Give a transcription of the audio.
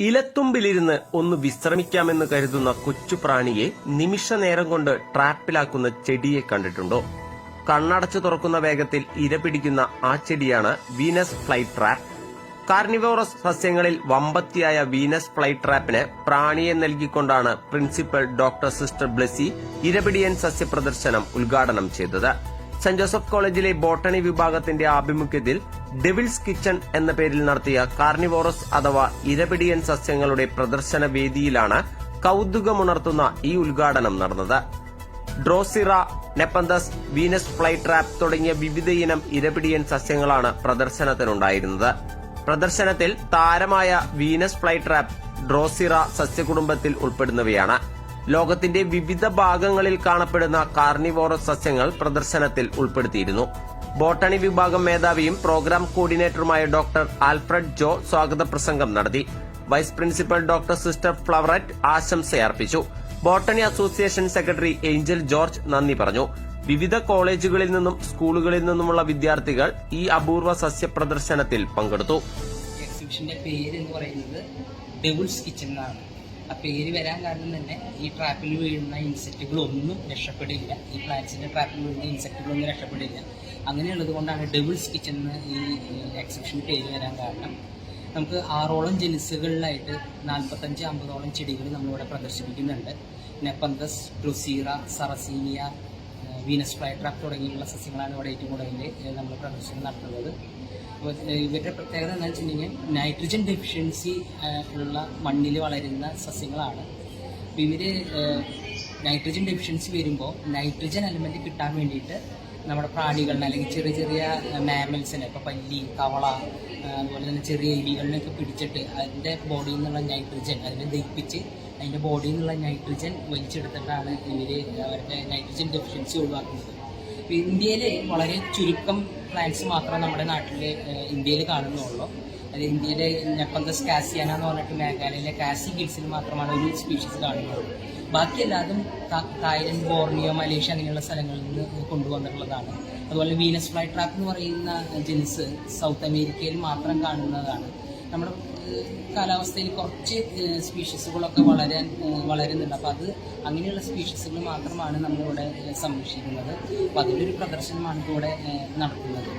ഇലത്തുമ്പിലിരുന്ന് ഒന്ന് വിശ്രമിക്കാമെന്ന് കരുതുന്ന കൊച്ചു പ്രാണിയെ നിമിഷ നേരം കൊണ്ട് ട്രാപ്പിലാക്കുന്ന ചെടിയെ കണ്ടിട്ടുണ്ടോ? കണ്ണടച്ചു തുറക്കുന്ന വേഗത്തിൽ ഇര പിടിക്കുന്ന ആ ചെടിയാണ് വീനസ് ഫ്ലൈ ട്രാപ്പ് കാർണിവോറസ് സസ്യങ്ങളിൽ വമ്പത്തിയായ വീനസ് ഫ്ലൈ ട്രാപ്പിന് പ്രാണിയെ നൽകിക്കൊണ്ടാണ് പ്രിൻസിപ്പൽ ഡോക്ടർ സിസ്റ്റർ ബ്ലെസി ഇരപിടിയൻ സസ്യപ്രദർശനം ഉദ്ഘാടനം ചെയ്തത്. സെന്റ് ജോസഫ് കോളേജിലെ ബോട്ടണി വിഭാഗത്തിന്റെ ആഭിമുഖ്യത്തിൽ ഡെവിൾസ് കിച്ചൺ എന്ന പേരിൽ നടത്തിയ കാർണിവോറസ് അഥവാ ഇരപിടിയൻ സസ്യങ്ങളുടെ പ്രദർശന വേദിയിലാണ് കൌതുകമുണർത്തുന്ന ഈ ഉദ്ഘാടനം നടന്നത്. Drosera Nepenthes Venus fly trap തുടങ്ങിയ വിവിധയിനം ഇരപിടിയൻ സസ്യങ്ങളാണ് പ്രദർശനത്തിനുണ്ടായിരുന്നത്. പ്രദർശനത്തിൽ താരമായ വീനസ് ഫ്ലൈ ട്രാപ്പ് ഡ്രോസിറ സസ്യകുടുംബത്തിൽ ഉൾപ്പെടുന്നവയാണ്. ലോകത്തിന്റെ വിവിധ ഭാഗങ്ങളിൽ കാണപ്പെടുന്ന കാർണിവോറസ് സസ്യങ്ങൾ പ്രദർശനത്തിൽ ഉൾപ്പെടുത്തിയിരുന്നു. ബോട്ടണി വിഭാഗം മേധാവിയും പ്രോഗ്രാം കോർഡിനേറ്ററുമായ ഡോക്ടർ ആൽഫ്രഡ് ജോ സ്വാഗത പ്രസംഗം നടത്തി. Vice principal doctor sister Floweret ആശംസയർപ്പിച്ചു. Botany association secretary Angel George നന്ദി പറഞ്ഞു. വിവിധ കോളേജുകളിൽ നിന്നും സ്കൂളുകളിൽ നിന്നുമുള്ള വിദ്യാർത്ഥികൾ ഈ അപൂർവ സസ്യ പ്രദർശനത്തിൽ പങ്കെടുത്തു. എക്സിബിഷന്റെ പേര് എന്ന് പറയുന്നത് ഡെവിൾസ് കിച്ചൺ എന്നാണ്. ആ പേര് വരാൻ കാരണം തന്നെ ഈ ട്രാപ്പിൽ വീഴുന്ന ഇൻസെക്റ്റുകളൊന്നും രക്ഷപ്പെടില്ല. ഈ പ്ലാന്റ്സിന്റെ ട്രാപ്പിൽ വീഴുന്ന ഇൻസെക്റ്റുകളൊന്നും രക്ഷപ്പെടില്ല. അങ്ങനെയുള്ളത് കൊണ്ടാണ് ഡെവിൾസ് കിച്ചൺ എന്ന് ഈ എക്സിബിഷന് പേര് വരാൻ കാരണം. നമുക്ക് ആറോളം ജനുസുകളിലായിട്ട് നാൽപ്പത്തഞ്ച് അമ്പതോളം ചെടികൾ നമ്മളിവിടെ പ്രദർശിപ്പിക്കുന്നുണ്ട്. Nepenthes Drosera Sarracenia Venus fly trap തുടങ്ങിയുള്ള സസ്യങ്ങളാണ് ഇവിടെ ഏറ്റവും കൂടുതൽ നമ്മൾ പ്രദർശനം നടത്തുന്നത്. ഇവരുടെ പ്രത്യേകത എന്താണെന്ന് വെച്ചിട്ടുണ്ടെങ്കിൽ നൈട്രജൻ ഡെഫിഷ്യൻസി ഉള്ള മണ്ണിൽ വളരുന്ന സസ്യങ്ങളാണ്. ഇവർ നൈട്രജൻ ഡെഫിഷ്യൻസി വരുമ്പോൾ നൈട്രജൻ എലമെന്റ് കിട്ടാൻ വേണ്ടിയിട്ട് നമ്മുടെ പ്രാണികളിനെ അല്ലെങ്കിൽ ചെറിയ ചെറിയ മാമൽസിനെ ഇപ്പോൾ പല്ലി തവള അതുപോലെ തന്നെ ചെറിയ എലികളിനൊക്കെ പിടിച്ചിട്ട് അതിന്റെ ബോഡിയിൽ നിന്നുള്ള നൈട്രജൻ അതിനെ ദഹിപ്പിച്ച് അതിന്റെ ബോഡിയിൽ നിന്നുള്ള നൈട്രജൻ വലിച്ചെടുത്തിട്ടാണ് ഇവർ അവരുടെ നൈട്രജൻ ഡെഫിഷ്യൻസി ഒഴിവാക്കുന്നത്. ഇപ്പോൾ ഇന്ത്യയിൽ വളരെ ചുരുക്കം പ്ലാന്റ്സ് മാത്രമേ നമ്മുടെ നാട്ടിൽ ഇന്ത്യയിൽ കാണുന്നുള്ളൂ. അത് ഇന്ത്യയിലെ നെപ്പന്തസ് കാസിയാന എന്ന് പറഞ്ഞിട്ട് മേഘാലയയിലെ കാസി ഹിൽസിൽ മാത്രമാണ് ഒരു സ്പീഷീസ് കാണുന്നത്. ബാക്കി എല്ലാതും തായ്ലൻഡ് ബോർണിയോ മലേഷ്യ അങ്ങനെയുള്ള സ്ഥലങ്ങളിൽ നിന്ന് കൊണ്ടുവന്നിട്ടുള്ളതാണ്. അതുപോലെ വീനസ് ഫ്ലൈ ട്രാപ്പ് എന്ന് പറയുന്ന ജെൻസ് സൗത്ത് അമേരിക്കയിൽ മാത്രം കാണുന്നതാണ്. നമ്മുടെ കാലാവസ്ഥയിൽ കുറച്ച് സ്പീഷീസുകളൊക്കെ വളരാൻ വളരുന്നുണ്ട്. അപ്പോൾ അത് അങ്ങനെയുള്ള സ്പീഷീസുകൾ മാത്രമാണ് നമ്മളിവിടെ സംരക്ഷിക്കുന്നത്. അപ്പോൾ അതിന്റെ ഒരു പ്രദർശനമാണ് ഇവിടെ നടക്കുന്നത്.